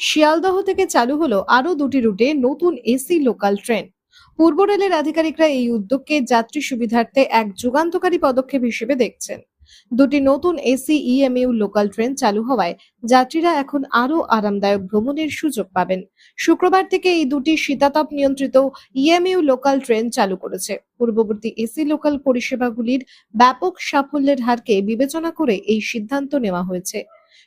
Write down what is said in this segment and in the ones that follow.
শিয়ালদহ থেকে চালু হলো আরও দুটি রুটে নতুন এসি লোকাল ট্রেন। পূর্ব রেলের আধিকারিকরা এই উদ্যোগকে যাত্রী সুবিধার্থে এক যুগান্তকারী পদক্ষেপ হিসেবে দেখছেন। দুটি নতুন এসি ইএমইউ লোকাল ট্রেন চালু হওয়ায় যাত্রীরা এখন আরও আরামদায়ক ভ্রমণের সুযোগ পাবেন। শুক্রবার থেকে এই দুটি শীতাতপ নিয়ন্ত্রিত ইএমইউ লোকাল ট্রেন চালু করেছে। পূর্ববর্তী এসি লোকাল পরিষেবাগুলির ব্যাপক সাফল্যের হারকে বিবেচনা করে এই সিদ্ধান্ত নেওয়া হয়েছে।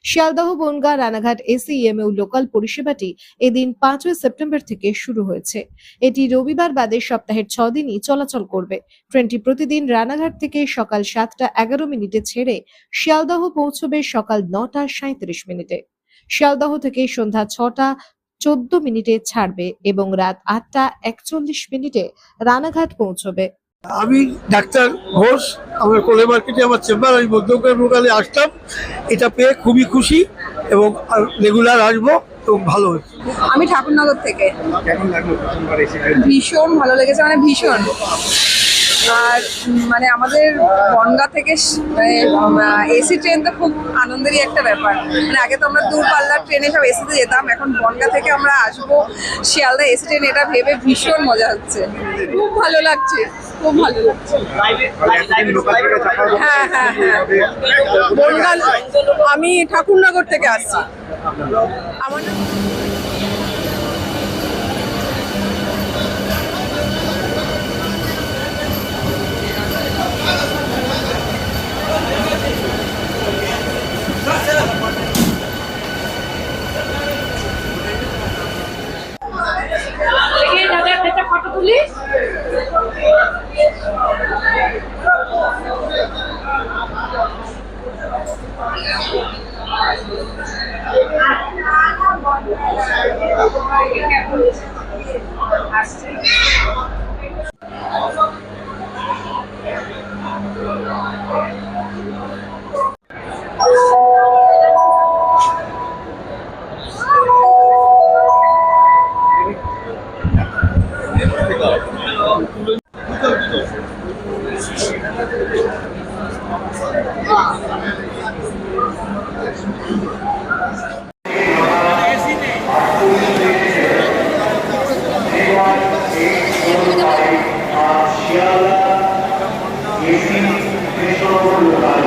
Sealdah, Bongaon, Ranaghat AC EMU local পরিষেবাটি এদিন পাঁচই সেপ্টেম্বর থেকে শুরু হয়েছে। এটি রবিবার বাদে সপ্তাহের ছ দিনই চলাচল করবে। ট্রেনটি প্রতিদিন রানাঘাট থেকে সকাল সাতটা এগারো মিনিটে ছেড়ে শিয়ালদহ পৌঁছবে সকাল নটা সাঁত্রিশ মিনিটে। শিয়ালদহ থেকে সন্ধ্যা ছটা চোদ্দ মিনিটে ছাড়বে এবং রাত আটটা একচল্লিশ মিনিটে রানাঘাট পৌঁছবে। আমি ডাক্তার ঘোষ আমার কোলে মার্কেটে আমার চেম্বার আমি মধ্যকার লোকালে আসতাম এটা পেয়ে খুবই খুশি এবং রেগুলার আসব এবং ভালো হচ্ছে। আমি ঠাকুরনগর থেকে। ভীষণ ভালো লেগেছে মানে ভীষণ। আর মানে আমাদের বনগা থেকে এসি ট্রেন তো খুব আনন্দেরই একটা ব্যাপার। মানে আগে তো আমরা দূরপাল্লার ট্রেনে সব এসিতে যেতাম, এখন বনগা থেকে আমরা আসব শিয়ালদা এসি ট্রেন, এটা ভেবে ভীষণ মজা হচ্ছে। খুব ভালো লাগছে, খুব ভালো লাগছে। হ্যাঁ হ্যাঁ হ্যাঁ। বনগা, আমি ঠাকুরনগর থেকে আসছি। আমার ফটো তুলি। আসছে। শিয়ালা এসি মেট্রোপলিটন